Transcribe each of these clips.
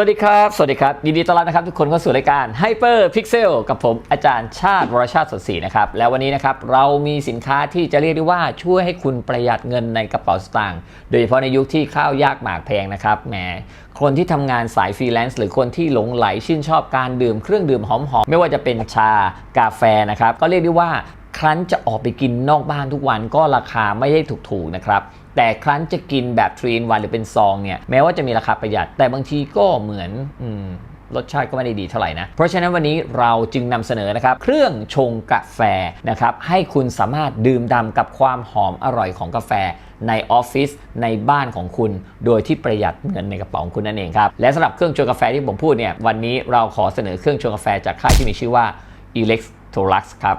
วัสดีครับ สวัสดีครับ ยินดีต้อนรับนะครับทุกคนเข้าสู่รายการ Hyper Pixel กับผมอาจารย์ชาติวรชาติสดศรีนะครับ แล้ววันนี้นะครับเรามีสินค้าที่จะเรียกได้ว่าช่วยให้คุณประหยัดเงินในกระเป๋าสตางค์ โดยเฉพาะในยุคที่ข้าวยากหมากแพงนะครับแหมคนที่ทำงานสายฟรีแลนซ์หรือคนที่หลงไหลชื่นชอบการดื่มเครื่องดื่มหอมๆไม่ว่าจะเป็นชากาแฟนะครับก็เรียกได้ว่าครั้นจะออกไปกินนอกบ้านทุกวันก็ราคาไม่ได้ถูกๆนะครับ แต่ครั้นจะกินแบบทรีนวันหรือเป็นซองเนี่ยแม้ว่าจะมีราคาประหยัด แต่บางทีก็เหมือนอืมรสชาติก็ไม่ได้ดีเท่าไหร่นะ เพราะฉะนั้นวันนี้เราจึงนำเสนอนะครับ เครื่องชงกาแฟนะครับ ให้คุณสามารถดื่มด่ำกับความหอมอร่อยของกาแฟในออฟฟิศในบ้านของคุณ โดยที่ประหยัดเงินในกระเป๋าของคุณนั่นเองครับ และสำหรับเครื่องชงกาแฟที่ผมพูดเนี่ย วันนี้เราขอเสนอเครื่องชงกาแฟจากค่ายที่มีชื่อว่า Electrolux ครับ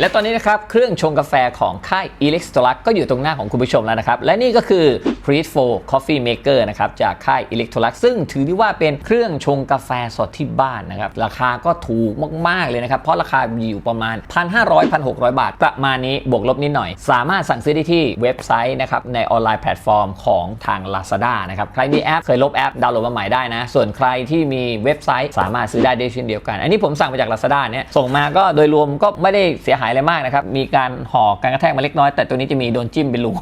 และตอนนี้นะครับเครื่องชงกาแฟของค่าย e l e x t r a ก็อยู่ตรงหน้าของคุณผู้ชมแล้วนะครับ และนี่ก็คือ p r e e f o Coffee Maker นะครับจากค่าย e l e c t r a ซึ่งถือได้ว่าเป็นเครื่องชงกาแฟสดที่บ้านนะครับ ราคาก็ถูกมาก ๆ เลยนะครับ เพราะราคาอยู่ประมาณ 1,500-1,600 บาท ประมาณนี้บวกลบนิดหน่อย สามารถสั่งซื้อได้ที่เว็บไซต์นะครับในออนไลน์แพลตฟอร์มของทาง Lazada นะครับใครมีแอปเคยลบแอปดาวน์โหลดมาใหม่ได้นะ ส่วนใครที่มีเว็บไซต์สามารถซื้อได้ด้วยเช่นเดียวกัน อันนี้ผมสั่งมาจาก Lazada เนี่ยส่งมาก็โดยรวมก็ไม่ได้เสียหายอะไรมากนะครับ มีการห่อการกระแทกมาเล็กน้อย แต่ตัวนี้จะมีโดนจิ้มเป็นรู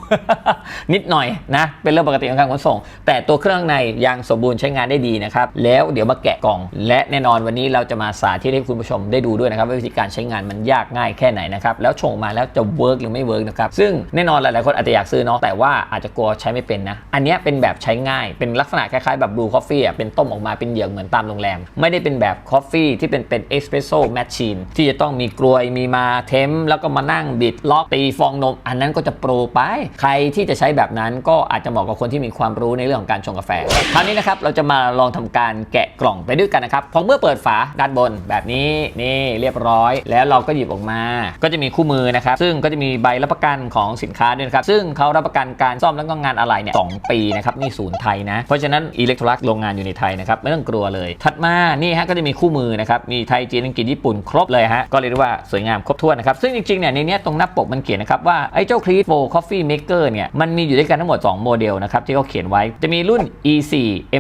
นิดหน่อยนะ เป็นเรื่องปกติของการขนส่ง แต่ตัวเครื่องในยังสมบูรณ์ใช้งานได้ดีนะครับ แล้วเดี๋ยวมาแกะกล่อง และแน่นอนวันนี้เราจะมาสาธิตให้คุณผู้ชมได้ดูด้วยนะครับว่าวิธีการใช้งานมันยากง่ายแค่ไหนนะครับ แล้วชงมาแล้วจะเวิร์กหรือไม่เวิร์กนะครับ ซึ่งแน่นอนหลาย ๆ คนอาจจะอยากซื้อเนาะ แต่ว่าอาจจะกลัวใช้ไม่เป็นนะ อันนี้เป็นแบบใช้ง่าย เป็นลักษณะคล้าย ๆ แบบบลูคอฟฟี่อะ เป็นต้มออกมาเป็นเหยือกเหมือนตามโรงแรม ไม่ได้เป็นแบบคอฟฟี่ที่เป็นเป็นเอสเปรสโซ่แมชชีนที่จะต้องมีกลวยมีมาเทมแล้วก็มานั่งบิดล็อกตีฟองนม อันนั้นก็จะโปรไป ใครที่จะใช้แบบนั้นก็อาจจะเหมาะกับคนที่มีความรู้ในเรื่องของการชงกาแฟ คราวนี้นะครับเราจะมาลองทำการแกะกล่องไปด้วยกันนะครับพอเมื่อเปิดฝาด้านบนแบบนี้นี่เรียบร้อย แล้วเราก็หยิบออกมา ก็จะมีคู่มือนะครับซึ่งก็จะมีใบรับประกันของสินค้าด้วยนะครับซึ่งเขารับประกันการซ่อมแล้วก็งานอะไหล่เนี่ยสปีนะครับนี่ศูนย์ไทยนะ เพราะฉะนั้นอิเล็กทรอลักโรงงานอยู่ในไทยนะครับไม่ต้องกลัวเลย ถัดมานี่ฮะก็จะมีคู่มือนะครับมีไทยจีนอังกฤษญี่ปุ่นครบเลยฮะก็เรียกว่าสวยงามครบถ้วนนะครับซึ่งจริงๆเนี่ยในเนี้ยตรงหน้าปกมันเขียนนะครับว่าไอ้เจ้า c r e e 4 Coffee Maker เนี่ยมันมีอยู่ด้วยกันทั้งหมด 2 โมเดลนะครับที่เขาเขียนไว้จะมีรุ่น E4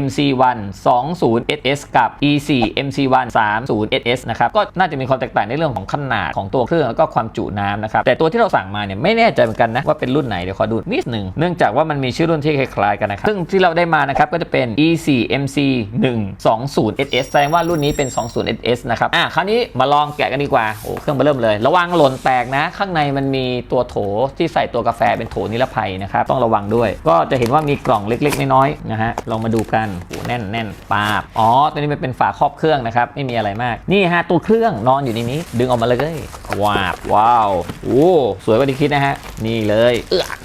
MC1 20SS กับ E4 MC1 30SS นะครับก็น่าจะมีความแตกต่างในเรื่องของขนาดของตัวเครื่องแล้วก็ความจุน้ำนะครับแต่ตัวที่เราสั่งมาเนี่ยไม่แน่ใจเหมือนกันนะว่าเป็นรุ่นไหนเดี๋ยวขอดูนิดหนึ่งเนื่องจากว่ามันมีชื่อรุ่นที่คล้ายๆกันนะครับซึ่งที่เราได้มานะครับก็จะเป็น E4 MC1 20SS แสดงว่ารุ่นนี้เป็น 20SS นะครับอะคราวนี้มาลองแกะกันดีกว่าโอ้เครื่องมาเริ่มเลยระวังหล่นแตกนะ ข้างในมันมีตัวโถที่ใส่ตัวกาแฟเป็นโถนิรภัยนะครับต้องระวังด้วย ก็จะเห็นว่ามีกล่องเล็ก ๆ น้อยๆนะฮะลองมาดูกันโอ้แน่นแน่นปาบอ๋อตัวนี้มันเป็นฝาครอบเครื่องนะครับไม่มีอะไรมากนี่ฮะตัวเครื่องนอนอยู่ในนี้ ดึงออกมาเลยว้าวว้าวโอ้สวยกว่าที่คิดนะฮะนี่เลยเอือก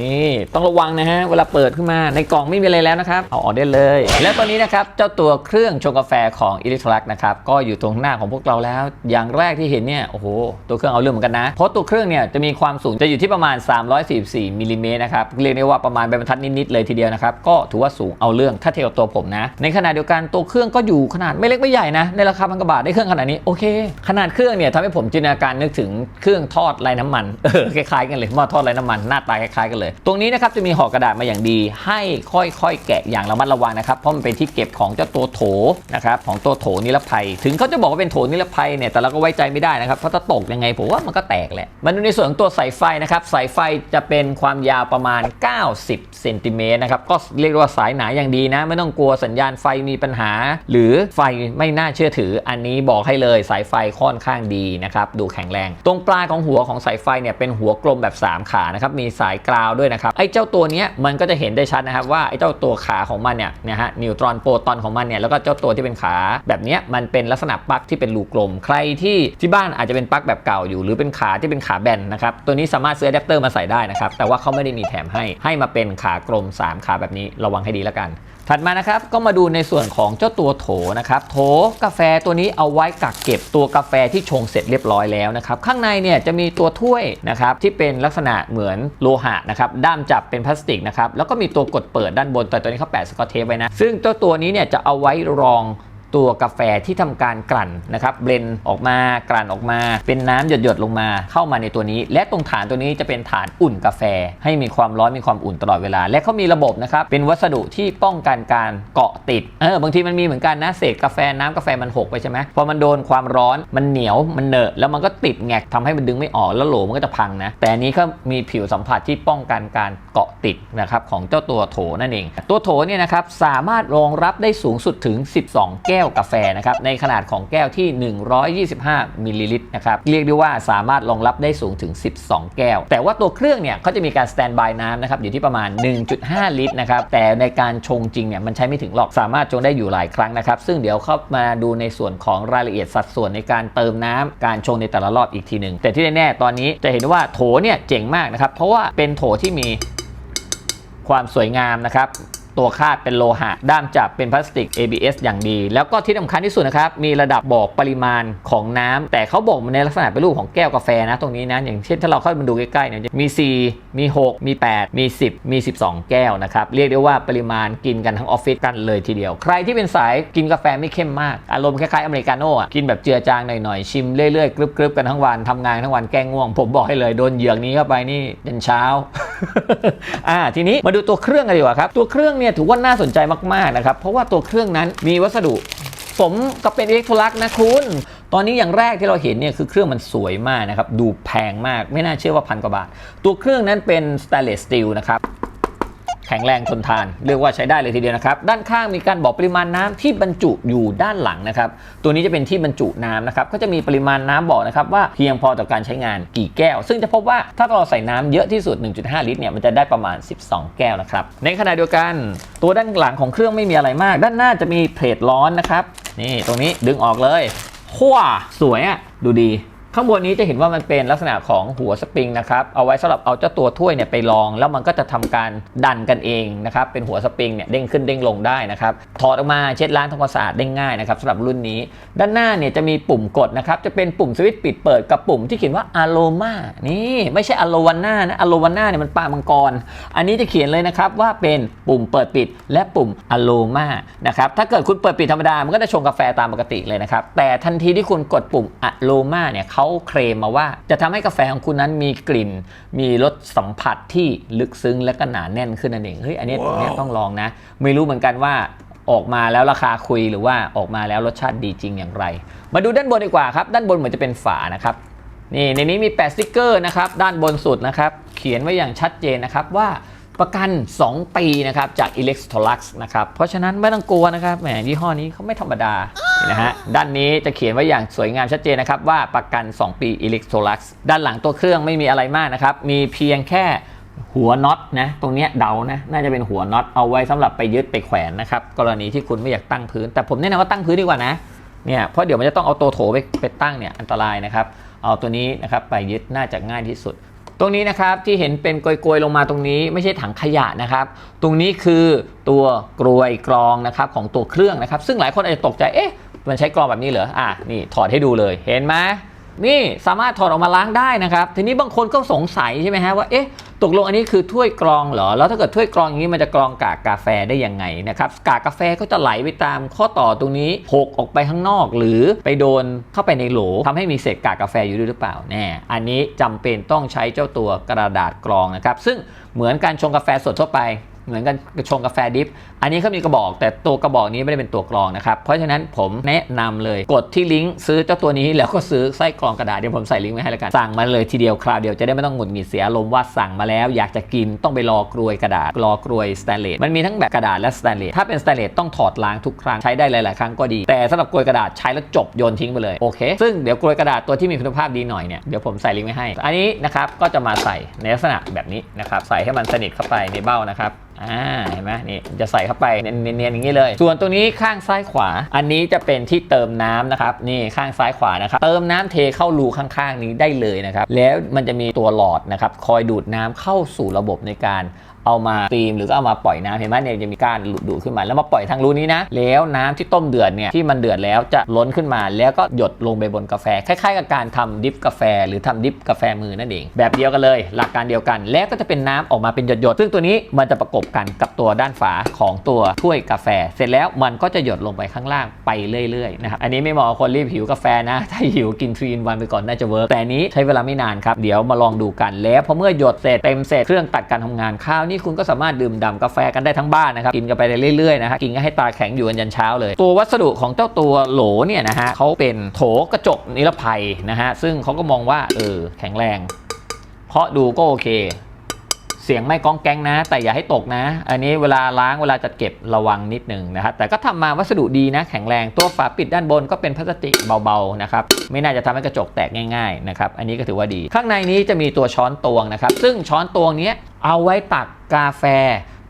นี่ต้องระวังนะฮะเวลาเปิดขึ้นมาในกล่องไม่มีอะไรแล้วนะครับ เอาออกได้เลย และตอนนี้นะครับเจ้าตัวเครื่องชงกาแฟของ e l e c t r o l u x นะครับก็อยู่ตรงหน้าของพวกเราแล้ว อย่างแรกที่เห็นเนี่ยโอ้โหตัวเครื่องเอาเรื่องเหมือนกันนะ เพราะตัวเครื่องเนี่ยจะมีความสูงจะอยู่ที่ประมาณ 344มิลลิเมตรนะครับเรียกได้ว่าประมาณใบบรรทัดนิดๆเลยทีเดียวนะครับก็ถือว่าสูงเอาเรื่องถ้าเทียบกับตัวผมนะ ในขณะเดียวกันตัวเครื่องก็อยู่ขนาดไม่เล็กไม่ใหญ่นะในราคาพันกว่าบาทได้เครื่องขนาดนี้โอเค ขนาดเครื่องเนี่ยทำให้ผมจินตนาการนึกถึงเครื่องทอดไร้น้ำมันเออคล้ายๆกันเลยหม้อทอดไร้น้ำมันหน้าตาคล้ายๆกันเลยตรงนี้นะครับจะมีห่อกระดาษมาอย่างดี ให้ค่อยๆ แกะอย่างระมัดระวังนะครับเพราะมันเป็นที่เก็บของเจ้าตัวโถนะครับของตัวโถนิรภัย ถึงเขาจะบอกว่าเป็นโถนิรภัยเนี่ยแต่เราก็ไว้ใจไม่ได้นะครับเพราะถ้าตกยังไงผมว่ามันก็แตกแหละมาดูในส่วนของตัวสายไฟนะครับสายไฟจะเป็นความยาวประมาณ 90เซนติเมตรนะครับก็เรียกว่าสายหนาอย่างดีนะ ไม่ต้องกลัวสัญญาณไฟมีปัญหา หรือไฟไม่น่าเชื่อถือ อันนี้บอกให้เลยสายไฟค่อนข้างดีนะครับดูแข็งแรง ตรงปลายของหัวของสายไฟเนี่ยเป็นหัวกลมแบบ 3 ขานะครับมีสายกราวด้วยนะครับไอ้เจ้าตัวนี้มันก็จะเห็นได้ชัดนะครับว่าไอ้เจ้าตัวขาของมันเนี่ยนะฮะนิวตรอนโปรตอนของมันเนี่ยแล้วก็เจ้าตัวที่เป็นขาแบบนี้มันเป็นลักษณะปลั๊กที่เป็นรูกลม ใครที่ที่บ้านอาจจะเป็นปลั๊กแบบเก่าอยู่ หรือเป็นขาที่เป็นขาแบนนะครับตัวนี้สามารถซื้ออะแดปเตอร์มาใส่ได้นะครับแต่ว่าเขาไม่ได้มีแถมให้ให้มาเป็นขากลม 3 ขาแบบนี้ระวังให้ดีแล้วกัน ถัดมานะครับก็มาดูในส่วนของเจ้าตัวโถนะครับ โถกาแฟตัวนี้เอาไว้กักเก็บตัวกาแฟที่ชงเสร็จเรียบร้อยแล้วนะครับ ข้างในเนี่ยจะมีตัวถ้วยนะครับที่เป็นลักษณะเหมือนโลหะนะครับด้ามจับเป็นพลาสติกนะครับแล้วก็มีตัวกดเปิดด้านบนแต่ตัวนี้เขาแปะสกอตเทปไว้นะซึ่งเจ้าตัวนี้เนี่ยจะเอาไว้รอง ตัวกาแฟที่ทำการกลั่นนะครับเบลนออกมากลั่นออกมา เป็นน้ำหยดๆลงมาเข้ามาในตัวนี้ และตรงฐานตัวนี้จะเป็นฐานอุ่นกาแฟ ให้มีความร้อนมีความอุ่นตลอดเวลา และเขามีระบบนะครับเป็นวัสดุที่ป้องกันการเกาะติดเออบางทีมันมีเหมือนกันนะเศษกาแฟน้ำกาแฟมันหกไปใช่ไหมพอมันโดนความร้อนมันเหนียวมันเหนอะแล้วมันก็ติดแงกทำให้มันดึงไม่ออกแล้วโหลมันก็จะพังนะแต่อันนี้ก็มีผิวสัมผัสที่ป้องกันการเกาะติดนะครับของเจ้าตัวโถนั่นเอง ตัวโถเนี่ยนะครับสามารถรองรับได้สูงสุดถึง 12 แก้วกาแฟนะครับในขนาดของแก้วที่ 125มิลลิลิตรนะครับเรียกได้ว่าสามารถรองรับได้สูงถึง 12 แก้ว แต่ว่าตัวเครื่องเนี่ยเขาจะมีการสแตนบายน้ำนะครับอยู่ที่ประมาณ 1.5 ลิตรนะครับแต่ในการชงจริงเนี่ยมันใช้ไม่ถึงหรอกสามารถชงได้อยู่หลายครั้งนะครับซึ่งเดี๋ยวเข้ามาดูในส่วนของรายละเอียดสัดส่วนในการเติมน้ำการชงในแต่ละรอบอีกทีหนึ่งแต่ที่แน่ๆตอนนี้จะเห็นว่าโถเนี่ยเจ๋งมากนะครับเพราะว่าเป็นโถที่มีความสวยงามนะครับ ตัวคาดเป็นโลหะ ด้ามจับเป็นพลาสติก ABS อย่างดี แล้วก็ที่สำคัญที่สุดนะครับ มีระดับบอกปริมาณของน้ำแต่เขาบอกในลักษณะเป็นรูปของแก้วกาแฟนะตรงนี้นะ อย่างเช่นถ้าเราเข้ามาดูใกล้ๆเนี่ยมี 4 มี 6 มี 8 มี 10 มี 12 แก้วนะครับ เรียกได้ว่าปริมาณกินกันทั้งออฟฟิศกันเลยทีเดียว ใครที่เป็นสายกินกาแฟไม่เข้มมาก อารมณ์คล้ายๆอเมริกาโน่อะกินแบบเจือจางหน่อยๆชิมเรื่อยๆกรึบๆกันทั้งวันทำงานทั้งวันแก้ง่วง ผมบอกให้เลยโดนเหยือกนี้เข้าไปนี่ยันเช้าอ่าทีนี้มาดูตัวเครื่องกันดีกว่าครับตัวเครื่องเนี่ยถือว่าน่าสนใจมากๆนะครับเพราะว่าตัวเครื่องนั้นมีวัสดุสมกับเป็นอิเล็กโทรลักนะคุณ ตอนนี้อย่างแรกที่เราเห็นเนี่ยคือเครื่องมันสวยมากนะครับ ดูแพงมาก ไม่น่าเชื่อว่าพันกว่าบาท ตัวเครื่องนั้นเป็นสแตนเลสสตีลนะครับ แข็งแรงทนทาน เรียกว่าใช้ได้เลยทีเดียวนะครับ ด้านข้างมีการบอกปริมาณน้ำที่บรรจุอยู่ด้านหลังนะครับ ตัวนี้จะเป็นที่บรรจุน้ำนะครับ ก็จะมีปริมาณน้ำบอกนะครับว่าเพียงพอต่อการใช้งานกี่แก้ว ซึ่งจะพบว่าถ้าเราใส่น้ำเยอะที่สุด 1.5 ลิตรเนี่ยมันจะได้ประมาณ 12 แก้วนะครับ ในขณะเดียวกัน ตัวด้านหลังของเครื่องไม่มีอะไรมาก ด้านหน้าจะมีเพลทร้อนนะครับ นี่ตรงนี้ดึงออกเลยว้าสวยอะดูดี ข้างบนนี้จะเห็นว่ามันเป็นลักษณะของหัวสปริงนะครับเอาไว้สำหรับเอาเจ้าตัวถ้วยเนี่ยไปรอง แล้วมันก็จะทำการดันกันเองนะครับเป็นหัวสปริงเนี่ยเด้งขึ้นเด้งลงได้นะครับถอดออกมาเช็ดล้างทำความสะอาดได้ง่ายนะครับสำหรับรุ่นนี้ ด้านหน้าเนี่ยจะมีปุ่มกดนะครับจะเป็นปุ่มสวิตช์ปิดเปิดกับปุ่มที่เขียนว่าอโลมานี่ไม่ใช่อโลวาน่านะอโลวาน่าเนี่ยมันปลามังกร อันนี้จะเขียนเลยนะครับว่าเป็นปุ่มเปิดปิด และปุ่มอโลมานะครับถ้าเกิดคุณเปิดปิดธรรมดามันก็จะชงกาแฟตามปกติเลยนะครับแต่ทันทีที่คุณกดปุ่มอโลมาเนี่ยเขาเคลมมาว่า จะทำให้กาแฟของคุณนั้นมีกลิ่น มีรสสัมผัสที่ลึกซึ้งและก็หนาแน่นขึ้นนั่นเองเฮ้ยอันนี้อันนี้ต้องลองนะ ไม่รู้เหมือนกันว่าออกมาแล้วราคาคุยหรือว่าออกมาแล้วรสชาติดีจริงอย่างไร มาดูด้านบนดีกว่าครับ ด้านบนเหมือนจะเป็นฝานะครับนี่ในนี้มีแปะสติกเกอร์นะครับด้านบนสุดนะครับ เขียนไว้อย่างชัดเจนนะครับว่า ประกัน 2 ปีนะครับจาก Electrolux นะครับ เพราะฉะนั้นไม่ต้องกลัวนะครับ แหมยี่ห้อนี้เขาไม่ธรรมดานะฮะ ด้านนี้จะเขียนไว้อย่างสวยงามชัดเจนนะครับ ว่าประกัน 2 ปี Electrolux ด้านหลังตัวเครื่องไม่มีอะไรมากนะครับ มีเพียงแค่หัวน็อตนะ ตรงเนี้ยเดานะ น่าจะเป็นหัวน็อตเอาไว้สำหรับไปยึดไปแขวนนะครับ กรณีที่คุณไม่อยากตั้งพื้น แต่ผมแนะนำว่าตั้งพื้นดีกว่านะ เนี่ย เพราะเดี๋ยวมันจะต้องเอาตัวโถไปไปตั้งเนี่ยอันตรายนะครับ เอาตัวนี้นะครับไปยึดน่าจะง่ายที่สุด ตรงนี้นะครับที่เห็นเป็นกลวยๆลงมาตรงนี้ไม่ใช่ถังขยะนะครับ ตรงนี้คือตัวกรวยกรองนะครับของตัวเครื่องนะครับ ซึ่งหลายคนอาจจะตกใจเอ๊ะมันใช้กรองแบบนี้เหรออะนี่ถอดให้ดูเลยเห็นไหมนี่สามารถถอดออกมาล้างได้นะครับ ทีนี้บางคนก็สงสัยใช่ไหมฮะว่าเอ๊ะ ตกลงอันนี้คือถ้วยกรองเหรอ แล้วถ้าเกิดถ้วยกรองอย่างนี้มันจะกรองกากกาแฟได้ยังไงนะครับ กากกาแฟก็จะไหลไปตามข้อต่อตรงนี้หกออกไปข้างนอก หรือไปโดนเข้าไปในโหลทำให้มีเศษกากกาแฟอยู่ด้วยหรือเปล่าแน่อันนี้จำเป็นต้องใช้เจ้าตัวกระดาษกรองนะครับ ซึ่งเหมือนการชงกาแฟสดทั่วไป เหมือนกันชงกาแฟดิฟ อันนี้เขามีกระบอก แต่ตัวกระบอกนี้ไม่ได้เป็นตัวกรองนะครับ เพราะฉะนั้นผมแนะนำเลยกดที่ลิงก์ซื้อเจ้าตัวนี้แล้วก็ซื้อไส้กรองกระดาษเดี๋ยวผมใส่ลิงก์ไว้ให้แล้วกัน สั่งมาเลยทีเดียวคราวเดียวจะได้ไม่ต้องหงุดหงิดเสียอารมณ์ว่าสั่งมาแล้วอยากจะกินต้องไปรอกรวยกระดาษรอกรวยสแตนเลสมันมีทั้งแบบกระดาษและสแตนเลสถ้าเป็นสแตนเลสต้องถอดล้างทุกครั้งใช้ได้หลาย ๆ ครั้งก็ดี แต่สำหรับกรวยกระดาษใช้แล้วจบโยนทิ้งไปเลยโอเค ซึ่งเดี๋ยวกรวยกระดาษตัวที่มีคุณภาพดีหน่อยเนี่ยเดี๋ยวผมใส่ลิงก์ไว้ให้ อันนี้นะครับก็จะมาใส่ในลักษณะแบบนี้นะครับใส่ให้มันสนิทเข้าไปในเบ้านะครับอ่าเห็นไหมนี่จะใส่เข้าไปเนียนๆอย่างนี้เลย ส่วนตรงนี้ข้างซ้ายขวา อันนี้จะเป็นที่เติมน้ำนะครับนี่ข้างซ้ายขวานะครับเติมน้ำเทเข้ารูข้างๆนี้ได้เลยนะครับแล้วมันจะมีตัวหลอดนะครับคอยดูดน้ำเข้าสู่ระบบในการ เอามาตีมหรือก็เอามาปล่อยน้ำเห็นไหมเนี่ยจะมีการดูดขึ้นมา แล้วมาปล่อยทางรูนี้นะ แล้วน้ำที่ต้มเดือดเนี่ยที่มันเดือดแล้วจะล้นขึ้นมา แล้วก็หยดลงไปบนกาแฟคล้ายๆ กับการทำดิฟกาแฟ หรือทำดิฟกาแฟมือนั่นเอง แบบเดียวกันเลย หลักการเดียวกัน แล้วก็จะเป็นน้ำออกมาเป็นหยดๆซึ่งตัวนี้มันจะประกบกันกับตัวด้านฝาของตัวถ้วยกาแฟ เสร็จแล้วมันก็จะหยดลงไปข้างล่างไปเรื่อยๆนะครับอันนี้ไม่เหมาะกับคนรีบหิวกาแฟนะ ถ้าหิวกินทรีนวันไปก่อนน่าจะเวิร์กแต่นี้ใช้เวลาไม่นานครับเดี๋ยวมาลองดูกันแล้วพอเมื่อหยดเสร็จเต็มเสร็จเครื่องตัดการทำงานข้าวนี่คุณก็สามารถดื่มด่ำกาแฟกันได้ทั้งบ้านนะครับกินกันไปเรื่อยๆนะครับกินกันให้ตาแข็งอยู่กันยันเช้าเลย ตัววัสดุของเจ้าตัวโหลเนี่ยนะฮะเขาเป็นโถกระจกนิรภัยนะฮะซึ่งเขาก็มองว่าเออแข็งแรงเคาะดูก็โอเค เสียงไม่ก้องแกงนะ แต่อย่าให้ตกนะ อันนี้เวลาล้างเวลาจัดเก็บระวังนิดนึงนะครับแต่ก็ทำมาวัสดุดีนะแข็งแรงตัวฝาปิดด้านบนก็เป็นพลาสติกเบาๆนะครับไม่น่าจะทำให้กระจกแตกง่ายๆนะครับอันนี้ก็ถือว่าดี ข้างในนี้จะมีตัวช้อนตวงนะครับซึ่งช้อนตวงนี้เอาไว้ตักกาแฟ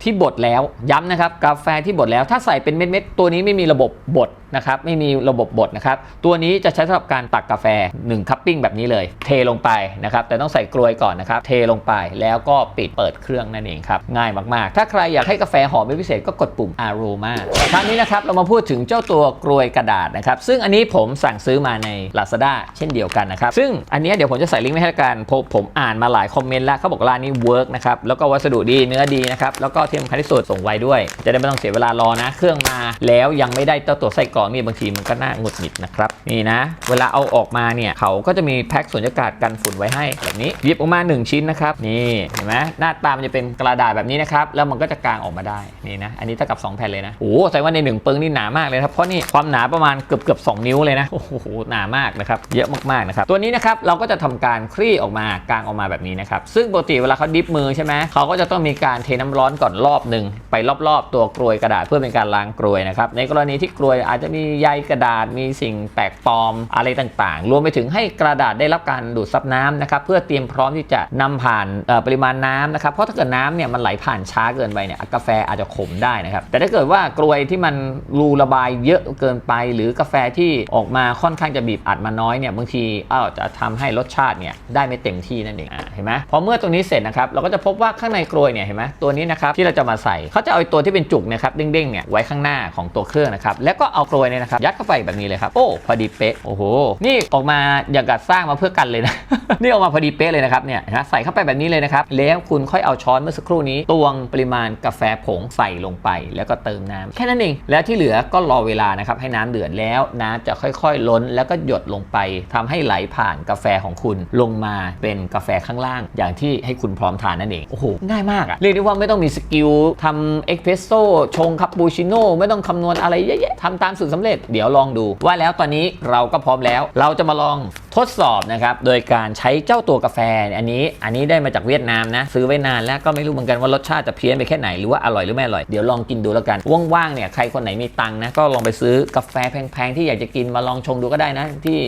ที่บดแล้วย้ำนะครับกาแฟที่บดแล้วถ้าใส่เป็นเม็ดๆตัวนี้ไม่มีระบบบดนะครับไม่มีระบบบดนะครับตัวนี้จะใช้สำหรับการตักกาแฟ1คัพปิ้งแบบนี้เลย เทลงไปนะครับแต่ต้องใส่กลวยก่อนนะครับเทลงไปแล้วก็ปิดเปิดเครื่องนั่นเองครับง่ายมากๆ ถ้าใครอยากให้กาแฟหอมเป็นพิเศษก็กดปุ่ม aroma คราวนี้นะครับเรามาพูดถึงเจ้าตัวกลวยกระดาษนะครับซึ่งอันนี้ผมสั่งซื้อมาใน Lazada เช่นเดียวกันนะครับซึ่งอันนี้เดี๋ยวผมจะใส่ลิงก์ไว้ให้ละกันผมผมอ่านมาหลายคอมเมนต์แล้วเขาบอกร้านนี้เวิร์กนะครับแล้วก็วัสดุดีเนื้อดีนะครับแล้วก็ที่สำคัญที่สุดส่งไวด้วย จะได้ไม่ต้องเสียเวลารอนะ เครื่องมาแล้วยังไม่ได้เจ้าตัวไส้กรอกนี่บางทีมันก็น่าหงุดหงิดนะครับนี่นะ เวลาเอาออกมาเนี่ยเขาก็จะมีแพ็คสุญญากาศกันฝุ่นไว้ให้แบบนี้หยิบออกมา 1 ชิ้นนะครับนี่เห็นไหมหน้าตามันจะเป็นกระดาษแบบนี้นะครับแล้วมันก็จะกางออกมาได้นี่นะอันนี้เท่ากับ 2 แผ่นเลยนะโอ้แสดงว่าในหนึ่งปึ้งนี่หนามากเลยครับเพราะนี่ความหนาประมาณเกือบเกือบสนิ้วเลยนะโอ้โหหนามากนะครับเยอะมากๆนะครับตัวนี้นะครับเราก็จะทำการคลี่ออกมากางออกมาแบบนี้นะครับซึ่งปกติเวลาเขาดิฟมือใช่ไหมเขาก็จะต้องมีการเทน้ำร้อนก่อนรอบหนึ่งไปรอบๆตัวกรวยกระดาษเพื่อเป็นการล้างกรวยนะครับในกรณีที่กรวยอาจจะมีใยกระดาษมีสิ่งแปลกปลอมอะไรต่างๆ รวมไปถึงให้กระดาษได้รับการดูดซับน้ำนะครับเพื่อเตรียมพร้อมที่จะนำผ่านปริมาณน้ำนะครับเพราะถ้าเกิดน้ำเนี่ยมันไหลผ่านช้าเกินไปเนี่ยกาแฟอาจจะขมได้นะครับแต่ถ้าเกิดว่ากรวยที่มันรูระบายเยอะเกินไป หรือกาแฟที่ออกมาค่อนข้างจะบีบอัดมาน้อยเนี่ยบางทีอ้าวจะทำให้รสชาติเนี่ยได้ไม่เต็มที่นั่นเองอเห็นไหมพอเมื่อตรงนี้เสร็จนะครับเราก็จะพบว่าข้างในกรวยเนี่ยเห็นไหมตัวนี้นะครับที่เราจะมาใส่เขาจะเอาตัวที่เป็นจุกเนะครับเด้งๆเนี่ยไว้ข้างหน้าของตัวเครื่องนะครับแล้วก็เอากรวยเนี่ยนะครับยัดเข้าไปแบบนี้เลยครับโอ้พอดีเป๊ะโอ้โหนี่ออกมาอย่างกับสร้างมาเพื่อกันเลยนะ นี่ออกมาพอดีเป๊ะเลยนะครับเนี่ยนะใส่เข้าไปแบบนี้เลยนะครับแล้วคุณค่อยเอาช้อนเมื่อสักครู่นี้ตวงปริมาณกาแฟผงใส่ลงไป แล้วก็เติมน้ำแค่นั้นเองแล้วที่เหลือก็รอเวลานะครับให้น้ำเดือดแล้วน้ำจะค่อยๆ ล้นแล้วก็หยดลงไปทำให้ไหลผ่านกาแฟของคุณลงมาเป็นกาแฟข้างล่าง อย่างที่ให้คุณพร้อมทานนั่นเองโอ้โหง่ายมากอะเรียกได้ว่าไม่ต้องมีสกิลทำเอ็กเพรสโซ่ชงคาปูชิโน่ไม่ต้องคำนวณอะไรเยอะๆทำตามสูตรสำเร็จ เดี๋ยวลองดูว่าแล้วตอนนี้เราก็พร้อมแล้ว เราจะมาลองทดสอบนะครับโดยการใช้เจ้าตัวกาแฟ อันนี้อันนี้ได้มาจากเวียดนามนะ ซื้อไว้นานแล้วก็ไม่รู้เหมือนกันว่ารสชาติจะเพี้ยนไปแค่ไหนหรือว่าอร่อยหรือไม่อร่อย เดี๋ยวลองกินดูแล้วกัน ว่างๆเนี่ยใครคนไหนมีตังนะ ก็ลองไปซื้อกาแฟแพงๆ ที่อยากจะกินมาลองชงดูก็ได้นะ ที่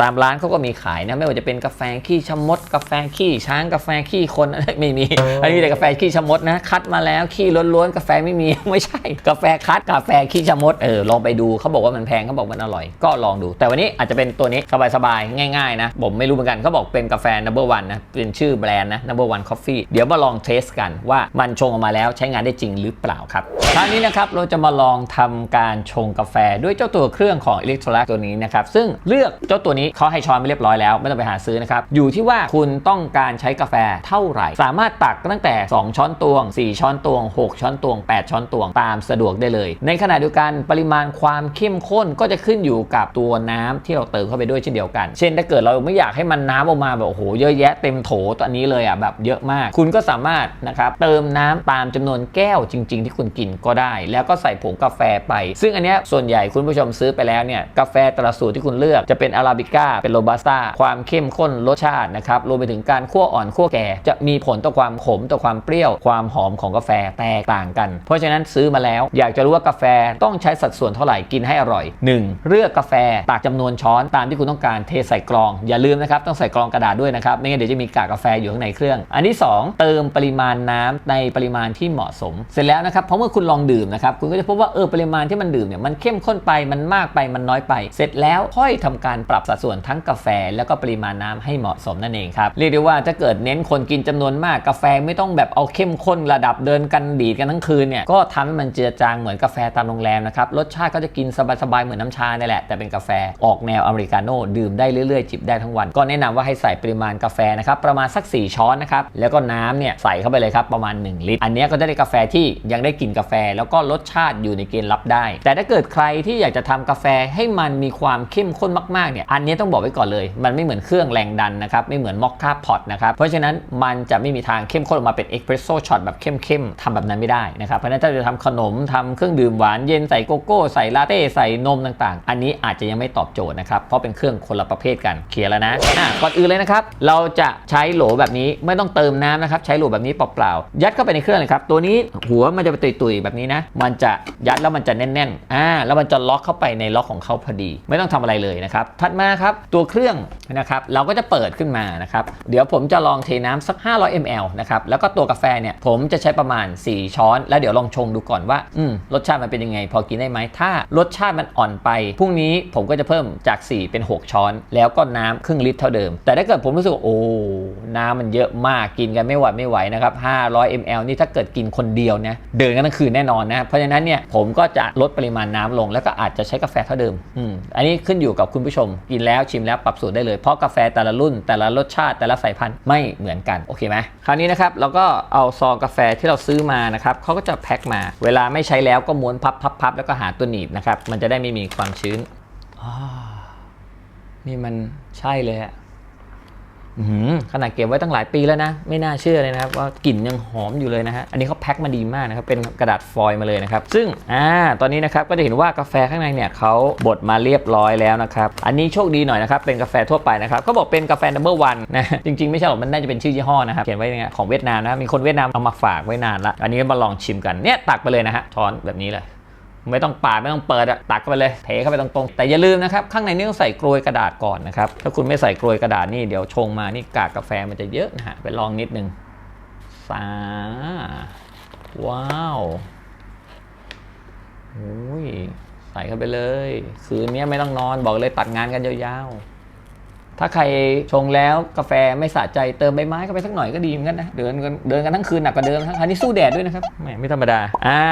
ตามร้านเขาก็มีขายนะ ไม่ว่าจะเป็นกาแฟขี้ชะมด กาแฟขี้ช้างกาแฟขี้คนไม่มีอันนี้แต่กาแฟขี้ชะมดนะคัดมาแล้วขี้ล้วนๆกาแฟไม่มีไม่ใช่ กาแฟคัดกาแฟขี้ชะมดเออลองไปดูเขาบอกว่ามันแพงเขาบอกมันอร่อย ก็ลองดู แต่วันนี้อาจจะเป็นตัวนี้สบายๆง่ายๆนะผมไม่รู้เหมือนกันเขาบอกเป็นกาแฟ number one นะเป็นชื่อแบรนด์นะ number one coffee เดี๋ยวมาลองเทสกันว่ามันชงออกมาแล้วใช้งานได้จริงหรือเปล่าครับคราวนี้นะครับเราจะมาลองทำการชงกาแฟด้วยเจ้าตัวเครื่องของ Electrolux ตัวนี้นะครับซึ่งเลือกเจ้าตัวนี้เขาให้ช้อนไม่เรียบร้อยแล้วไม่ต้องไปหาซื้อนะครับอยู่ที่ว่าคุณต้องการใช้กาแฟเท่าไหร่ สามารถตักตั้งแต่ 2 ช้อนตวง 4 ช้อนตวง 6 ช้อนตวง 8 ช้อนตวงตามสะดวกได้เลย ในขณะเดียวกันปริมาณความเข้มข้นก็จะขึ้นอยู่กับตัวน้ำที่เราเติมเข้าไปด้วยเช่นเดียวกัน เช่นถ้าเกิดเราไม่อยากให้มันน้ำออกมาแบบโอ้โหเยอะแยะเต็มโถตัวนี้เลยอะแบบเยอะมาก คุณก็สามารถนะครับเติมน้ำตามจำนวนแก้วจริง ๆ ที่คุณกินก็ได้ แล้วก็ใส่ผงกาแฟไป ซึ่งอันเนี้ยส่วนใหญ่คุณผู้ชมซื้อไปแล้วเนี่ยกาแฟแต่ละสูตรที่คุณเลือกจะเป็นอาราบิก้าเป็นโรบัสต้าความเข้มข้นรสชาตินะครับรวมไปถึงการคั่วอ่อนคั่วแก่จะมีผลต่อความขมต่อความเปรี้ยวความหอมของกาแฟแตกต่างกัน เพราะฉะนั้นซื้อมาแล้ว อยากจะรู้ว่ากาแฟต้องใช้สัดส่วนเท่าไหร่กินให้อร่อย 1. เลือกกาแฟตักจำนวนช้อนตามที่คุณต้องการเทใส่กรอง อย่าลืมนะครับต้องใส่กรองกระดาษด้วยนะครับไม่งั้นเดี๋ยวจะมีกากกาแฟอยู่ข้างในเครื่อง อันที่ 2 เติมปริมาณน้ำในปริมาณที่เหมาะสม เสร็จแล้วนะครับเพราะเมื่อคุณลองดื่มนะครับคุณก็จะพบว่าเออปริมาณที่มันดื่มเนี่ยมันเข้มข้นไปมันมากไปมันน้อยไป เสร็จแล้วค่อยทำการปรับสัดส่วนทั้งกาแฟ แล้วก็ปริมาณน้ำให้เหมาะสมนั่นเองครับเรียกได้ว่าถ้าเกิดเน้นคนกินจำนวนมากกาแฟไม่ต้องแบบเอาเข้มข้นระดับเดินกันดีดกันทั้งคืนเนี่ยก็ทำให้มันเจือจางเหมือนกาแฟตามโรงแรมนะครับรสชาติก็จะกินสบายๆเหมือนน้ำชาเนี่ยแหละแต่เป็นกาแฟออกแนวอเมริกาโน่ดื่มได้เรื่อยๆ จิบได้ทั้งวัน ก็แนะนำว่าให้ใส่ปริมาณกาแฟนะครับประมาณสัก 4 ช้อนนะครับแล้วก็น้ำเนี่ยใส่เข้าไปเลยครับประมาณ 1 ลิตร อันนี้ก็จะได้กาแฟที่ยังได้กลิ่นกาแฟ แล้วก็รสชาติอยู่ในเกณฑ์รับได้ แต่ถ้าเกิดใครที่อยากจะทำกาแฟให้มันมีความเข้มข้นมากๆเนี่ยอันนี้ต้องบอกไว้ก่อนเลย มันไม่เหมือนเครื่องแรงดันนะครับไม่เหมือนมอคค่าพอตนะครับเพราะฉะนั้นมันจะไม่มีทางเข้มข้นออกมาเป็นเอสเปรสโซช็อตแบบเข้มๆทำแบบนั้นไม่ได้นะครับเพราะฉะนั้นถ้าจะทำขนมทำเครื่องดื่มหวานเย็นใส่โกโก้ใส่ลาเต้ใส่นมต่างๆ อันนี้อาจจะยังไม่ตอบโจทย์นะครับเพราะเป็นเครื่องคนละประเภทกันเคลียร์แล้วนะอะก่อนอื่นเลยนะครับ เราจะใช้โหลแบบนี้ไม่ต้องเติมน้ำนะครับ ใช้โหลแบบนี้เปล่าๆยัดเข้าไปในเครื่องเลยครับ ตัวนี้หัวมันจะไปตุยๆแบบนี้นะ มันจะยัดแล้วมันจะแน่นๆอ่าแล้วมันจะล็อกเข้าไปในล็อกของเขาพอดี ไม่ต้องทำอะไรเลยนะครับถัดมาครับตัวเครื่องนะครับเราก็จะเปิดขึ้นมานะครับเดี๋ยวผมจะลองเทน้ำสัก 500 ml นะครับแล้วก็ตัวกาแฟเนี่ยผมจะใช้ประมาณ 4 ช้อน แล้วเดี๋ยวลองชงดูก่อนว่าอืมรสชาติมันเป็นยังไง พอกินได้ไหมถ้ารสชาติมันอ่อนไปพรุ่งนี้ผมก็จะเพิ่มจาก 4 เป็น 6 ช้อน แล้วก็น้ำครึ่งลิตรเท่าเดิม แต่ถ้าเกิดผมรู้สึกว่าโอ้น้ำมันเยอะมากกินกันไม่ไหวไม่ไหวนะครับ 500 ml นี่ถ้าเกิดกินคนเดียวเนี่ยเดินกันทั้งคืนแน่นอนนะ เพราะฉะนั้นเนี่ยผมก็จะลดปริมาณน้ำลง แล้วก็อาจจะใช้กาแฟเท่าเดิมอืมอันนี้ขึ้นอยู่กับคุณผู้ชม กินแล้วชิมแล้วปรับสูตรได้เลย เพราะกาแฟแต่ละรุ่น แต่ละรสชาติแต่ละสายพันธุ์ไม่เหมือนกันโอเคไหมคราวนี้นะครับเราก็เอาซองกาแฟที่เราซื้อมานะครับเขาก็จะแพ็คมา เวลาไม่ใช้แล้วก็ม้วนพับพับพับแล้วก็หาตัวหนีบนะครับมันจะได้ไม่มีความชื้นอ่า นี่มันใช่เลยอะอื้อหือขนาดเก็บไว้ตั้งหลายปีแล้วนะ ไม่น่าเชื่อเลยนะครับว่ากลิ่นยังหอมอยู่เลยนะฮะ อันนี้เขาแพ็คมาดีมากนะครับ เป็นกระดาษฟอยล์มาเลยนะครับ ซึ่งอ่าตอนนี้นะครับก็จะเห็นว่ากาแฟข้างในเนี่ยเขาบดมาเรียบร้อยแล้วนะครับ อันนี้โชคดีหน่อยนะครับ เป็นกาแฟทั่วไปนะครับเขาบอกเป็นกาแฟนัมเบอร์วันนะ จริงๆไม่ใช่หรอกมันน่าจะเป็นชื่อยี่ห้อนะครับ เขียนไว้เนี่ยของเวียดนามนะ มีคนเวียดนามเอามาฝากไว้นานละ อันนี้มาลองชิมกัน เนี่ยตักไปเลยนะฮะช้อนแบบนี้เลย ไม่ต้องปาดไม่ต้องเปิดอะตักเข้าไปเลยเทเข้าไปตรงๆแต่อย่าลืมนะครับข้างในนี่ต้องใส่กรวยกระดาษก่อนนะครับถ้าคุณไม่ใส่กรวยกระดาษนี่เดี๋ยวชงมานี่กากกาแฟมันจะเยอะนะฮะไปลองนิดนึงสาว้าวโอ้ยใส่เข้าไปเลย คืนนี้ไม่ต้องนอนบอกเลยตัดงานกันยาวๆ ถ้าใครชงแล้วกาแฟไม่สะใจเติมใบไม้เข้าไปสักหน่อยก็ดีเหมือนกันนะ เดินกันเดินกันทั้งคืนหนักกว่าเดิมนะครับอันนี้สู้แดดด้วยนะครับแหมไม่ธรรมดา อ่า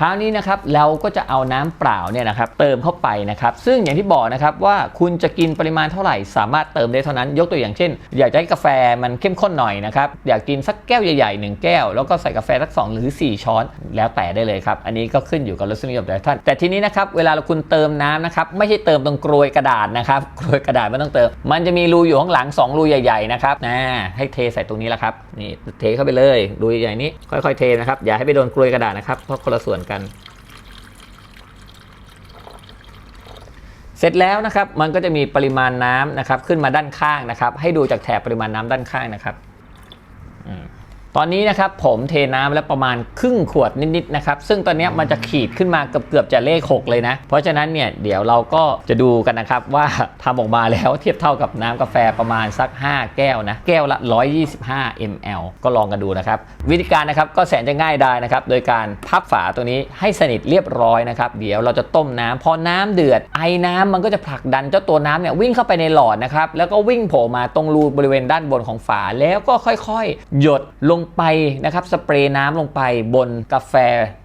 คราวนี้นะครับเราก็จะเอาน้ำเปล่าเนี่ยนะครับเติมเข้าไปนะครับ ซึ่งอย่างที่บอกนะครับว่าคุณจะกินปริมาณเท่าไหร่ สามารถเติมได้เท่านั้นยกตัวอย่างเช่น อยากจะให้กาแฟมันเข้มข้นหน่อยนะครับอยากกินสักแก้วใหญ่ๆ1แก้ว แล้วก็ใส่กาแฟสัก2หรือ 4 ช้อนแล้วแต่ได้เลยครับ อันนี้ก็ขึ้นอยู่กับรสนิยมแต่ท่าน แต่ทีนี้นะครับเวลาเราคุณเติมน้ำนะครับไม่ใช่เติมตรงกรวยกระดาษนะครับกรวยกระดาษไม่ต้องเติม มันจะมีรูอยู่ข้างหลัง 2 รูใหญ่ๆนะครับนะให้เทใส่ตรงนี้แหละครับนี่เทเข้าไปเลยรูใหญ่ๆนี้ค่อยๆเทนะครับอย่าให้ไปโดนกรวยกระดาษนะครับเพราะคนละส่วนกัน เสร็จแล้วนะครับมันก็จะมีปริมาณน้ำนะครับ ขึ้นมาด้านข้างนะครับ ให้ดูจากแถบปริมาณน้ำด้านข้างนะครับ ตอนนี้นะครับผมเทน้ำแล้วประมาณครึ่งขวดนิดๆนะครับซึ่งตอนนี้มันจะขีดขึ้นมาเกือบเกือบๆจะเลข 6 เลยนะ เพราะฉะนั้นเนี่ยเดี๋ยวเราก็จะดูกันนะครับว่าทำออกมาแล้วเทียบเท่ากับน้ำกาแฟประมาณสัก 5 แก้วนะแก้วละ 125 ml ก็ลองกันดูนะครับวิธีการนะครับก็แสนจะง่ายได้นะครับโดยการพับฝาตัวนี้ให้สนิทเรียบร้อยนะครับเดี๋ยวเราจะต้มน้ำพอน้ำเดือดไอ้น้ำมันก็จะผลักดันเจ้าตัวน้ำเนี่ยวิ่งเข้าไปในหลอดนะครับแล้วก็วิ่งโผล่มาตรงรูบริเวณด้านบนของฝาแล้วก็ค่อยๆ หยดลงงไปนะครับสเปรย์น้ำลงไปบนกาแฟ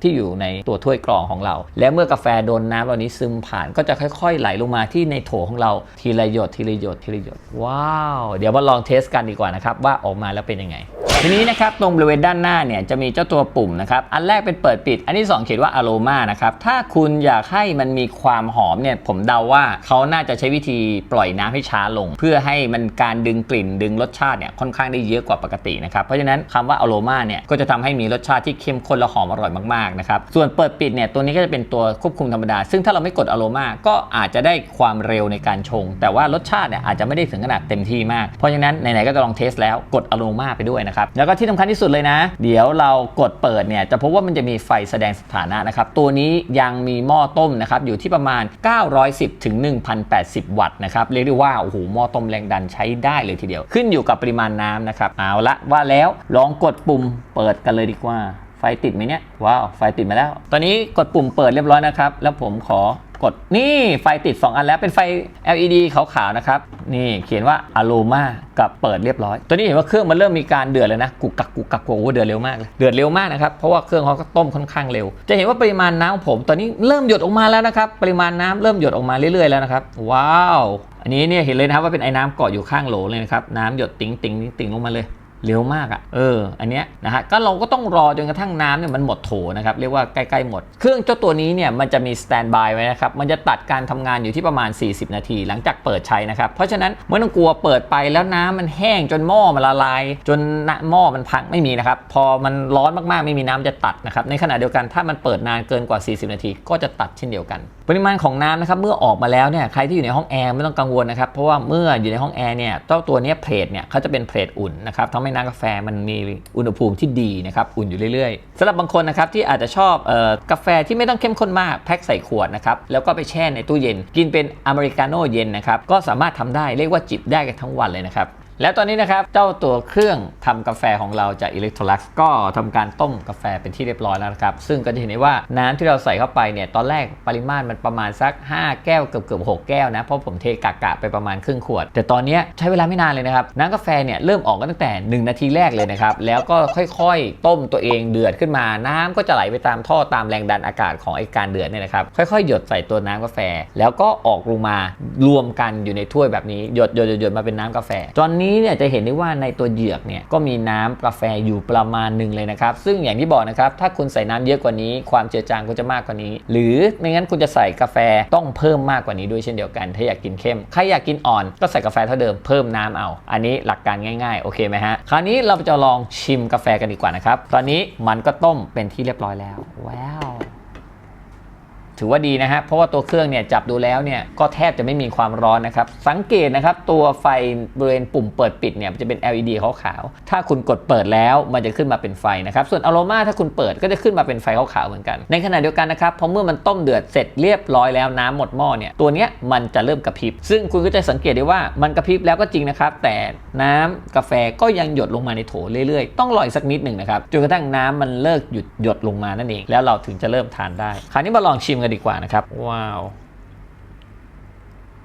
ที่อยู่ในตัวถ้วยกรองของเรา แล้วเมื่อกาแฟโดนน้ำเหล่านี้ซึมผ่านก็จะค่อยๆ ไหลลงมาที่ในโถของเราทีละหยดทีละหยดทีละหยดว้าว เดี๋ยวมาลองเทสกันดีกว่านะครับว่าออกมาแล้วเป็นยังไง ทีนี้นะครับตรงบริเวณด้านหน้าเนี่ยจะมีเจ้าตัวปุ่มนะครับอันแรกเป็นเปิดปิด อันที่ 2 เขียนว่า aroma นะครับถ้าคุณอยากให้มันมีความหอมเนี่ยผมเดาว่าเขาน่าจะใช้วิธีปล่อยน้ำให้ช้าลง เพื่อให้มันการดึงกลิ่นดึงรสชาติเนี่ยค่อนข้างได้เยอะกว่าปกตินะครับเพราะฉะนั้นคำว่า aroma เนี่ยก็จะทำให้มีรสชาติที่เข้มข้นและหอมอร่อยมากๆนะครับส่วนเปิดปิดเนี่ยตัวนี้ก็จะเป็นตัวควบคุมธรรมดา ซึ่งถ้าเราไม่กด aroma ก็อาจจะได้ความเร็วในการชง แต่ว่ารสชาติเนี่ยอาจจะไม่ได้ถึงขนาดเต็มที่มากเพราะฉะนั้นไหนๆก็จะลองเทสแล้วกด aroma ไปด้วยนะครับแล้วก็ที่สำคัญที่สุดเลยนะ เดี๋ยวเรากดเปิดเนี่ยจะพบว่ามันจะมีไฟแสดงสถานะนะครับ ตัวนี้ยังมีหม้อต้มนะครับอยู่ที่ประมาณ 910ถึง1080 วัตต์นะครับเรียกได้ว่าโอ้โหหม้อต้มแรงดันใช้ได้เลยทีเดียว ขึ้นอยู่กับปริมาณน้ำนะครับเอาละว่าแล้วลองกดปุ่มเปิดกันเลยดีกว่าไฟติดไหมเนี่ยว้าวไฟติดมาแล้ว ตอนนี้กดปุ่มเปิดเรียบร้อยนะครับ แล้วผมขอ กดนี่ไฟติด 2 อันแล้วเป็นไฟ LED ขาวๆนะครับ นี่เขียนว่า Aroma กับเปิดเรียบร้อยตอนนี้เห็นว่าเครื่องมันเริ่มมีการเดือดเลยนะกุกกักกุกกักโอ้โหเดือดเร็วมากเลยเดือดเร็วมากนะครับเพราะว่าเครื่องเขาก็ต้มค่อนข้างเร็ว จะเห็นว่าปริมาณน้ำของผมตอนนี้เริ่มหยดออกมาแล้วนะครับปริมาณน้ำเริ่มหยดออกมาเรื่อยๆแล้วนะครับว้าวอันนี้เนี่ยเห็นเลยนะครับว่าเป็นไอ้น้ำเกาะอยู่ข้างโหลเลยนะครับน้ำหยดติ๋งติ๋งติ๋งลงมาเลย เร็วมากอะ่ะเอออันเนี้ยนะฮะก็เราก็ต้องรอจนกระทั่งน้ำเนี่ยมันหมดโถนะครับเรียกว่าใกล้ๆหมด เครื่องเจ้าตัวนี้เนี่ยมันจะมีสแตนบายไว้นะครับมันจะตัดการทำงานอยู่ที่ประมาณ 40 นาที หลังจากเปิดใช้นะครับเพราะฉะนั้นไม่ต้องกลัวเปิดไปแล้วน้ำมันแห้งจนหม้อมันละลาย จนหม้อมันพังไม่มีนะครับพอมันร้อนมากๆไม่มีน้ำจะตัดนะครับในขณะเดียวกันถ้ามันเปิดนานเกินกว่า 40 นาที ก็จะตัดเช่นเดียวกันปริมาณของน้ำนะครับเมื่อออกมาแล้วเนี่ยใครที่อยู่ในห้องแอร์ไม่ต้องกังวลนะครับเพราะว่าเมื่ออยู่ในห้องแอร์เนี่ยเจ้าตัวนี้เพลทเนี่ยเขาจะเป็นเพลทอุ่นนะครับทำให้น้ำกาแฟมันมีอุณหภูมิที่ดีนะครับอุ่นอยู่เรื่อยๆสำหรับบางคนนะครับที่อาจจะชอบเออกาแฟที่ไม่ต้องเข้มข้นมากแพ็คใส่ขวดนะครับแล้วก็ไปแช่ในตู้เย็น กินเป็นอเมริกาโน่เย็นนะครับก็สามารถทำได้เรียกว่าจิบได้กันทั้งวันเลยนะครับ แล้วตอนนี้นะครับเจ้าตัวเครื่องทำกาแฟของเราจาก Electrolux ก็ทำการต้มกาแฟเป็นที่เรียบร้อยแล้วนะครับซึ่งก็จะเห็นได้ว่าน้ำที่เราใส่เข้าไปเนี่ยตอนแรกปริมาณมันประมาณสัก 5 แก้วเกือบเกือบ6แก้วนะเพราะผมเทกะกะไปประมาณครึ่งขวด แต่ตอนนี้ใช้เวลาไม่นานเลยนะครับน้ำกาแฟเนี่ยเริ่มออกกันตั้งแต่ 1 นาทีแรกเลยนะครับแล้วก็ค่อยๆ ต้มตัวเองเดือดขึ้นมา น้ำก็จะไหลไปตามท่อตามแรงดันอากาศของไอการเดือดเนี่ยนะครับค่อยๆ หยดใส่ตัวน้ำกาแฟ แล้วก็ออกลงมารวมกันอยู่ในถ้วยแบบนี้หยดหยดหยดมาเป็นน้ำกาแฟตอนนี้เนี่ยจะเห็นได้ว่าในตัวเหยือกเนี่ยก็มีน้ำกาแฟอยู่ประมาณหนึ่งเลยนะครับ ซึ่งอย่างที่บอกนะครับ ถ้าคุณใส่น้ำเยอะกว่านี้ ความเจือจางก็จะมากกว่านี้ หรือไม่งั้นคุณจะใส่กาแฟต้องเพิ่มมากกว่านี้ด้วยเช่นเดียวกัน ถ้าอยากกินเข้ม ใครอยากกินอ่อน ก็ใส่กาแฟเท่าเดิมเพิ่มน้ำเอา อันนี้หลักการง่ายๆ โอเคไหมฮะ คราวนี้เราจะลองชิมกาแฟกันดีกว่านะครับ ตอนนี้มันก็ต้มเป็นที่เรียบร้อยแล้ว ว้าว ถือว่าดีนะฮะเพราะว่าตัวเครื่องเนี่ยจับดูแล้วเนี่ยก็แทบจะไม่มีความร้อนนะครับ สังเกตนะครับตัวไฟบริเวณปุ่มเปิดปิดเนี่ยจะเป็น LED ขาวๆถ้าคุณกดเปิดแล้วมันจะขึ้นมาเป็นไฟนะครับส่วนอโรมาถ้าคุณเปิดก็จะขึ้นมาเป็นไฟขาวๆเหมือนกัน ในขณะเดียวกันนะครับพอเมื่อมันต้มเดือดเสร็จเรียบร้อยแล้วน้ำหมดหม้อเนี่ยตัวเนี้ยมันจะเริ่มกระพริบ ซึ่งคุณก็จะสังเกตได้ว่ามันกระพริบแล้วก็จริงนะครับแต่น้ำกาแฟก็ยังหยดลงมาในโถเรื่อยๆ ต้องรออีกสักนิดหนึ่งนะครับจนกระทั่งน้ำมันเลิกหยุดหยดลงมานั่นเองแล้วเราถึงจะเริ่มทานได้คราวนี้มาลองชิมกันดีกว่านะครับ ว้าว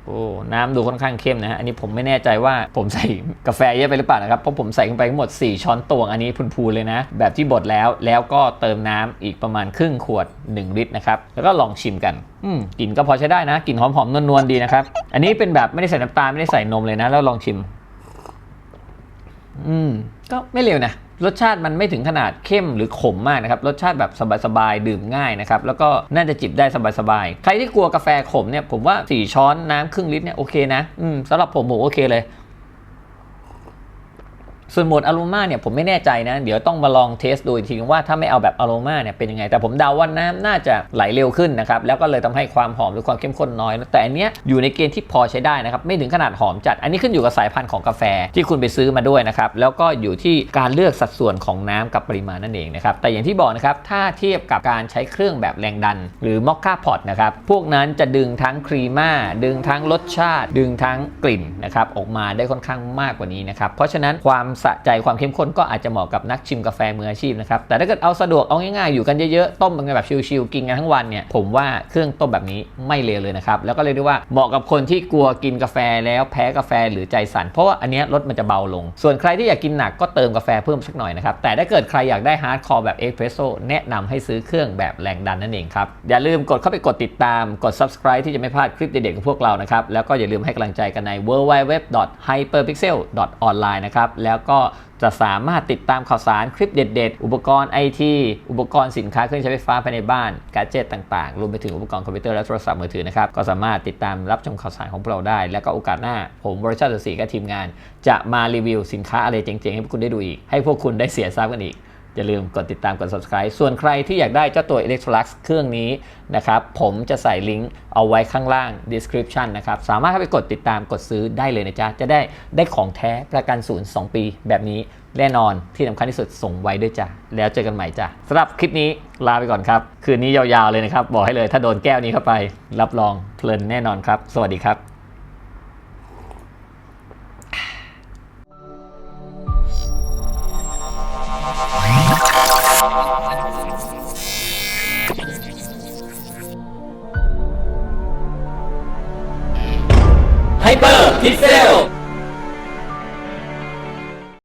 โอ้น้ำดูค่อนข้างเข้มนะฮะ อันนี้ผมไม่แน่ใจว่าผมใส่กาแฟเยอะไปหรือเปล่านะครับ เพราะผมใส่ลงไปทั้งหมด 4 ช้อนตวง อันนี้พูนๆเลยนะ แบบที่บดแล้ว แล้วก็เติมน้ำอีกประมาณครึ่งขวด 1 ลิตรนะครับ แล้วก็ลองชิมกัน อืมกลิ่นก็พอใช้ได้นะ กลิ่นหอมๆ นวลๆ ดีนะครับ อันนี้เป็นแบบไม่ได้ใส่น้ำตาลไม่ได้ใส่นมเลยนะ แล้วลองชิม อืม ก็ไม่เลวนะ รสชาติมันไม่ถึงขนาดเข้มหรือขมมากนะครับ รสชาติแบบสบายๆดื่มง่ายนะครับ แล้วก็น่าจะจิบได้สบายๆ ใครที่กลัวกาแฟขมเนี่ยผมว่า 4 ช้อนน้ำครึ่งลิตรเนี่ยโอเคนะ อืมสำหรับผมผมโอเคเลย ส่วนโหมดอโรมาเนี่ยผมไม่แน่ใจนะ เดี๋ยวต้องมาลองเทสดูอีกทีนึงว่าถ้าไม่เอาแบบอโรมาเนี่ยเป็นยังไง แต่ผมเดาว่าน้ำน่าจะไหลเร็วขึ้นนะครับ แล้วก็เลยทำให้ความหอมหรือความเข้มข้นน้อย แต่อันเนี้ยอยู่ในเกณฑ์ที่พอใช้ได้นะครับ ไม่ถึงขนาดหอมจัด อันนี้ขึ้นอยู่กับสายพันธุ์ของกาแฟที่คุณไปซื้อมาด้วยนะครับ แล้วก็อยู่ที่การเลือกสัดส่วนของน้ำกับปริมาณนั่นเองนะครับ แต่อย่างที่บอกนะครับ ถ้าเทียบกับการใช้เครื่องแบบแรงดัน หรือมอคค่าพอตนะครับ พวกนั้นจะดึงทั้งครีม่า ดึงทั้งรสชาติ ดึงทั้งกลิ่นนะครับ ออกมาได้ค่อนข้างมากกว่านี้นะครับ เพราะฉะนั้นความสะใจความเข้มข้นก็อาจจะเหมาะกับนักชิมกาแฟมืออาชีพนะครับ แต่ถ้าเกิดเอาสะดวกเอาง่ายๆ อยู่กันเยอะๆ ต้มกันแบบชิลๆ กินกันทั้งวันเนี่ย ผมว่าเครื่องต้มแบบนี้ไม่เลวเลยนะครับ แล้วก็เรียกได้ว่าเหมาะกับคนที่กลัวกินกาแฟแล้วแพ้กาแฟหรือใจสั่น เพราะว่าอันเนี้ยรสมันจะเบาลง ส่วนใครที่อยากกินหนักก็เติมกาแฟเพิ่มสักหน่อยนะครับ แต่ถ้าเกิดใครอยากได้ฮาร์ดคอร์แบบเอสเพรสโซแนะนำให้ซื้อเครื่องแบบแรงดันนั่นเองครับ อย่าลืมกดเข้าไปกดติดตาม กด subscribe ที่จะไม่พลาดคลิปเด็ดๆของพวกเรานะครับ แล้วก็อย่าลืมให้กำลังใจกันใน www.hyperpixel.online นะครับ แล้วก็จะสามารถติดตามข่าวสารคลิปเด็ด ๆ อุปกรณ์ไอทีอุปกรณ์สินค้าเครื่องใช้ไฟฟ้าภายในบ้านกาเจตต่างๆ รวมไปถึงอุปกรณ์คอมพิวเตอร์และโทรศัพท์มือถือนะครับ ก็สามารถติดตามรับชมข่าวสารของพวกเราได้ แล้วก็โอกาสหน้า ผมบริษัทสีกับทีมงาน จะมารีวิวสินค้าอะไรเจ๋งๆ ให้พวกคุณได้ดูอีก ให้พวกคุณได้เสียทรัพย์กันอีก อย่าลืมกดติดตามกด subscribe ส่วนใครที่อยากได้เจ้าตัว Electrolux เครื่องนี้นะครับผมจะใส่ลิงก์เอาไว้ข้างล่าง description นะครับสามารถเข้าไปกดติดตามกดซื้อได้เลยนะจ๊ะจะได้ได้ของแท้ประกันศูนย์2ปีแบบนี้แน่นอนที่สำคัญที่สุดส่งไว้ด้วยจ้ะแล้วเจอกันใหม่จ้ะสำหรับคลิปนี้ลาไปก่อนครับคืนนี้ยาวๆเลยนะครับบอกให้เลยถ้าโดนแก้วนี้เข้าไป รับรองเพลินแน่นอนครับ สวัสดีครับ